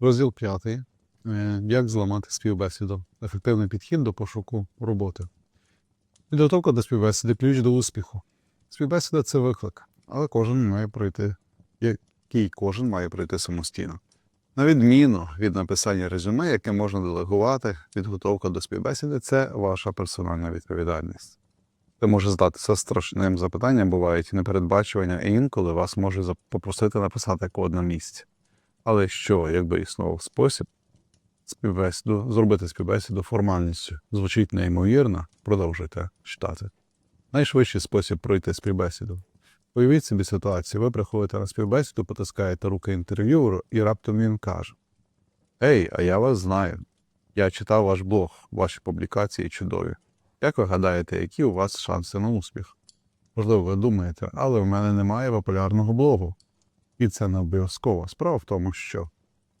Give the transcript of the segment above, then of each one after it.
Розділ п'ятий. Е, Як зламати співбесіду? Ефективний підхід до пошуку роботи. Підготовка до співбесіди ключ до успіху. Співбесіда це виклик, але кожен має пройти, який кожен має пройти самостійно. На відміну від написання резюме, яке можна делегувати, підготовка до співбесіди це ваша персональна відповідальність. Це може здатися страшним запитанням, бувають непередбачування, і інколи вас може попросити написати код на. Але що, якби існував спосіб співбесіду, зробити співбесіду формальністю? Звучить неймовірно, продовжуйте читати. Найшвидший спосіб пройти співбесіду. Уявіть собі ситуацію, ви приходите на співбесіду, потискаєте руки інтерв'юеру, і раптом він каже: Ей, а я вас знаю. Я читав ваш блог, ваші публікації чудові. Як ви гадаєте, які у вас шанси на успіх? Можливо, ви думаєте, але в мене немає популярного блогу. І це не обов'язково. Справа в тому, що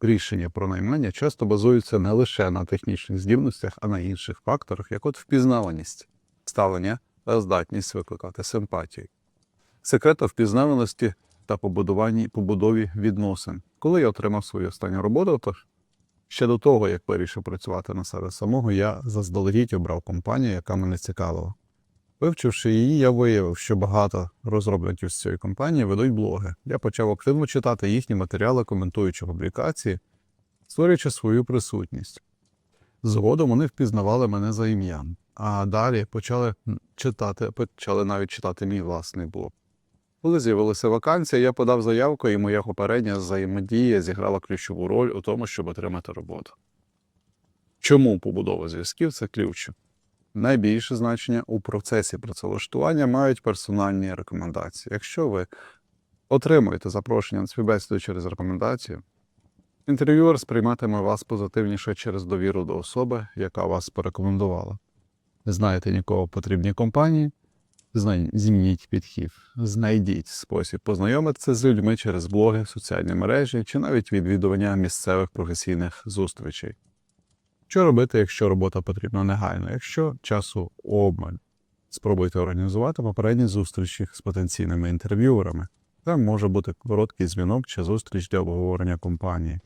рішення про наймання часто базуються не лише на технічних здібностях, а на інших факторах, як от впізнаваність, ставлення та здатність викликати симпатію. Секрет впізнаваності та побудуванні побудові відносин. Коли я отримав свою останню роботу, то ще до того, як вирішив працювати на себе самого, я заздалегідь обрав компанію, яка мене цікавила. Вивчивши її, я виявив, що багато розробників з цієї компанії ведуть блоги. Я почав активно читати їхні матеріали, коментуючи публікації, створюючи свою присутність. Згодом вони впізнавали мене за ім'ям, а далі почали читати, почали навіть читати мій власний блог. Коли з'явилася вакансія, я подав заявку, і моя попередня взаємодія зіграла ключову роль у тому, щоб отримати роботу. Чому побудова зв'язків це ключ? Найбільше значення у процесі працевлаштування мають персональні рекомендації. Якщо ви отримуєте запрошення на співбесіду через рекомендацію, інтерв'юер сприйматиме вас позитивніше через довіру до особи, яка вас порекомендувала. Не знаєте нікого потрібній компанії, змініть підхід, знайдіть спосіб познайомитися з людьми через блоги, соціальні мережі чи навіть відвідування місцевих професійних зустрічей. Що робити, якщо робота потрібна негайно? Якщо часу обмаль, спробуйте організувати попередні зустрічі з потенційними інтерв'юерами. Це може бути короткий дзвінок чи зустріч для обговорення компанії.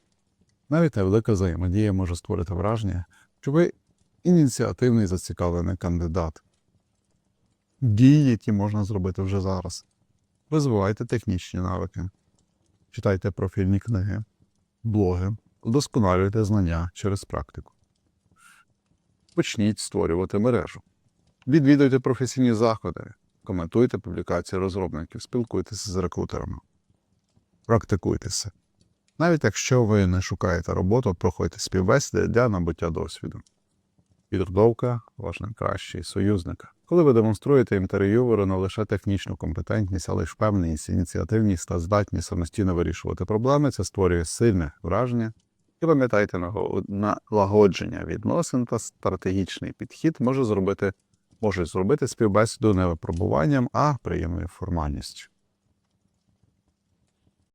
Навіть невелика взаємодія може створити враження, що ви ініціативний зацікавлений кандидат. Дії, які можна зробити вже зараз. Розвивайте технічні навики, читайте профільні книги, блоги, вдосконалюйте знання через практику. Почніть створювати мережу. Відвідуйте професійні заходи, коментуйте публікації розробників, спілкуйтеся з рекрутерами. Практикуйтеся. Навіть якщо ви не шукаєте роботу, проходьте співбесіди для набуття досвіду. Підготовка ваш найкращий союзник. Коли ви демонструєте інтерв'юеру не лише технічну компетентність, але й впевненість, ініціативність та здатність самостійно вирішувати проблеми, це створює сильне враження. І пам'ятайте, налагодження відносин та стратегічний підхід може зробити, може зробити співбесіду не випробуванням, а приємною формальністю.